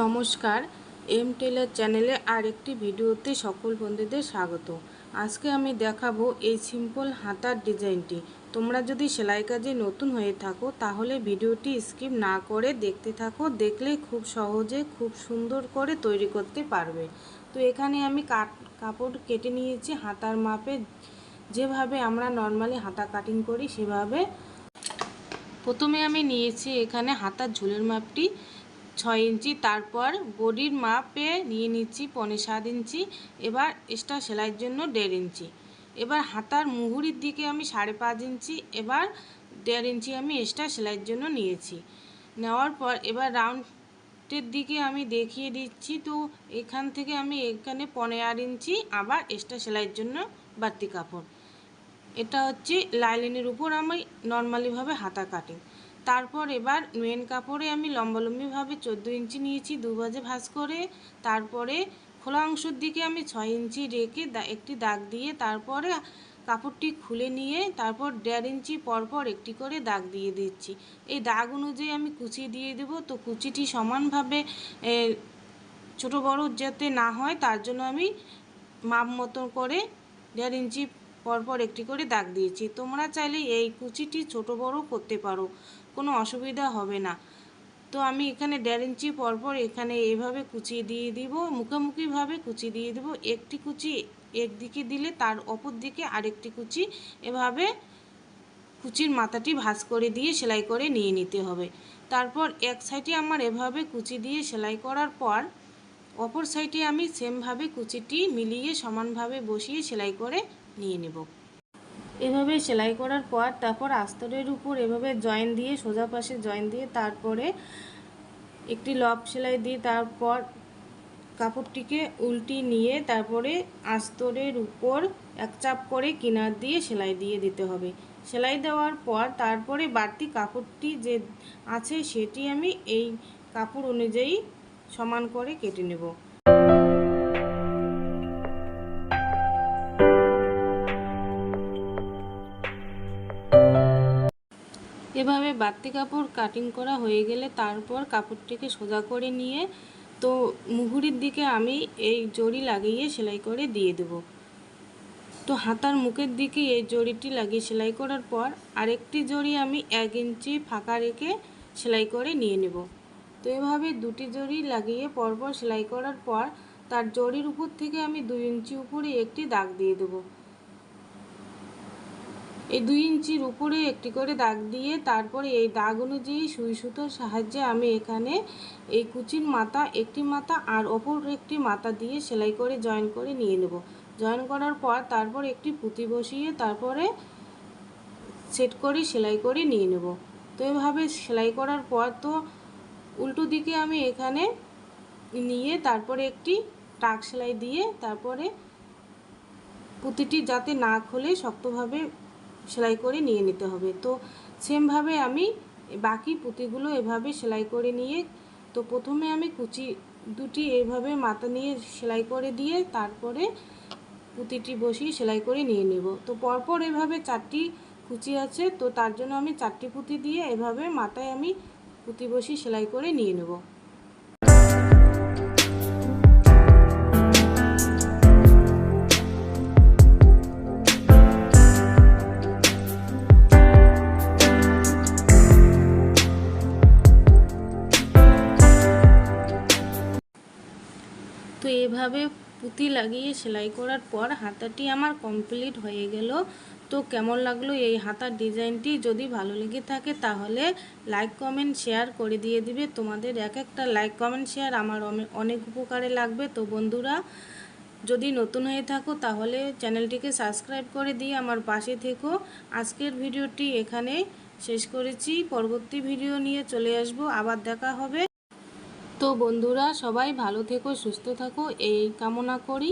নমস্কার। M teller চ্যানেলে আরেকটি ভিডিওতে সকল বন্ধুদের স্বাগত। আজকে আমি দেখাবো এই সিম্পল হাতার ডিজাইনটি। তোমরা যদি সেলাই কাজে নতুন হয়ে থাকো, তাহলে ভিডিওটি স্কিপ না করে দেখতে থাকো, দেখলে খুব সহজে খুব সুন্দর করে তৈরি করতে পারবে। তো এখানে আমি কাট, কাপড় কেটে নিয়েছি হাতার মাপে। যেভাবে আমরা নর্মালি হাতা কাটিং করি, সেভাবে প্রথমে আমি নিয়েছি এখানে হাতার ঝুলের মাপটি। ছয় ইঞ্চি, তারপর বডির মাপে নিয়ে নিচ্ছি পনে সাত ইঞ্চি, এবার এক্সট্রা সেলাইয়ের জন্য দেড় ইঞ্চি। এবার হাতার মুহুরির দিকে আমি সাড়ে পাঁচ ইঞ্চি, এবার দেড় ইঞ্চি আমি এক্সট্রা সেলাইয়ের জন্য নিয়েছি। নেওয়ার পর এবার রাউন্ডের দিকে আমি দেখিয়ে দিচ্ছি, তো এখান থেকে আমি এখানে পনেরো আট ইঞ্চি আবার এক্সট্রা সেলাইয়ের জন্য বাড়তি কাপড়। এটা হচ্ছে লাইলিনের উপর আমি নর্মালিভাবে হাতা কাটি তারপর এবার মেন কাপড়ে আমি লম্বালম্বিভাবে চোদ্দ ইঞ্চি নিয়েছি, দু বাজে ভাঁজ করে। তারপরে খোলা অংশের দিকে আমি ছয় ইঞ্চি রেখে একটি দাগ দিয়ে তারপরে কাপড়টি খুলে নিয়ে তারপর দেড় ইঞ্চি পরপর একটি করে দাগ দিয়ে দিচ্ছি। এই দাগ অনুযায়ী আমি কুচি দিয়ে দেব। তো কুচিটি সমানভাবে ছোট বড় যাতে না হয়, তার জন্য আমি মাপ মতো করে দেড় ইঞ্চি পরপর একটি করে দাগ দিয়েছি। তোমরা চাইলে এই কুচিটি ছোট বড় করতে পারো, কোনো অসুবিধা হবে না। তো আমি এখানে দেড় ইঞ্চি পরপর এখানে এভাবে কুচি দিয়ে দিব, মুখোমুখিভাবে কুচি দিয়ে দেব। একটি কুচি একদিকে দিলে তার অপর দিকে আরেকটি কুচি এভাবে কুচির মাথাটি ভাঁজ করে দিয়ে সেলাই করে নিয়ে নিতে হবে। তারপর এক সাইডে আমার এভাবে কুচি দিয়ে সেলাই করার পর অপর সাইডে আমি সেমভাবে কুচিটি মিলিয়ে সমানভাবে বসিয়ে সেলাই করে নিয়ে নেব। এভাবে সেলাই করার পর তারপর আস্তরের উপর এভাবে জয়েন দিয়ে সোজা পাশে জয়েন দিয়ে তারপরে একটি লব সেলাই দিয়ে তারপর কাপড়টিকে উল্টি নিয়ে তারপরে আস্তরের উপর এক চাপ করে কিনার দিয়ে সেলাই দিয়ে দিতে হবে। সেলাই দেওয়ার পর তারপরে বাড়তি কাপড়টি যে আছে সেটি আমি এই কাপড় অনুযায়ী সমান করে কেটে নেব। এভাবে বাড়তি কাপড় কাটিং করা হয়ে গেলে তারপর কাপড়টিকে সোজা করে নিয়ে তো মুহুরির দিকে আমি এই জড়ি লাগিয়ে সেলাই করে দিয়ে দেব। তো হাতার মুখের দিকে এই জড়িটি লাগিয়ে সেলাই করার পর আরেকটি জড়ি আমি এক ইঞ্চি ফাঁকা রেখে সেলাই করে নিয়ে নেব। তো এভাবে দুটি জড়ি লাগিয়ে পরপর সেলাই করার পর তার জড়ির উপর থেকে আমি দুই ইঞ্চি উপরে একটি দাগ দিয়ে দেবো। এই দুই ইঞ্চির উপরে একটি করে দাগ দিয়ে তারপরে এই দাগ অনুযায়ী সুই সুতোর সাহায্যে আমি এখানে এই কুচির মাথা, একটি মাথা আর অপর একটি মাথা দিয়ে সেলাই করে জয়েন করে নিয়ে নেব। জয়েন করার পর তারপর একটি পুঁতি বসিয়ে তারপরে সেট করে সেলাই করে নিয়ে নেব। তো এভাবে সেলাই করার পর তো উল্টো দিকে আমি এখানে নিয়ে তারপরে একটি টাক সেলাই দিয়ে তারপরে পুঁতিটি যাতে না খুলে শক্তভাবে সেলাই করে নিয়ে নিতে হবে। তো সেমভাবে আমি বাকি পুঁতিগুলো এভাবে সেলাই করে নিয়ে, তো প্রথমে আমি কুচি দুটি এভাবে মাথা নিয়ে সেলাই করে দিয়ে তারপরে পুঁতিটি বসিয়ে সেলাই করে নিয়ে নেব। তো পরপর এভাবে চারটি কুচি আছে, তো তার জন্য আমি চারটি পুঁতি দিয়ে এভাবে মাথায় আমি পুঁতি বসি সেলাই করে নিয়ে নেব। তো এভাবে পুঁতি লাগিয়ে সেলাই করার পর হাতাটি আমার কমপ্লিট হয়ে গেল। তো কেমন লাগল এই হাতার ডিজাইনটি? যদি ভালো লেগে থাকে তাহলে লাইক কমেন্ট শেয়ার করে দিয়ে দিবে। তোমাদের এক একটা লাইক কমেন্ট শেয়ার আমার অনেক উপকারে লাগবে। তো বন্ধুরা, যদি নতুন হয়ে থাকো তাহলে চ্যানেলটিকে সাবস্ক্রাইব করে দিয়ে আমার পাশে থেকো। আজকের ভিডিওটি এখানে শেষ করেছি। পরবর্তী ভিডিও নিয়ে চলে আসব। আবার দেখা হবে। তো বন্ধুরা, সবাই ভালো থেকো, সুস্থ থাকো। এই কামনা করি।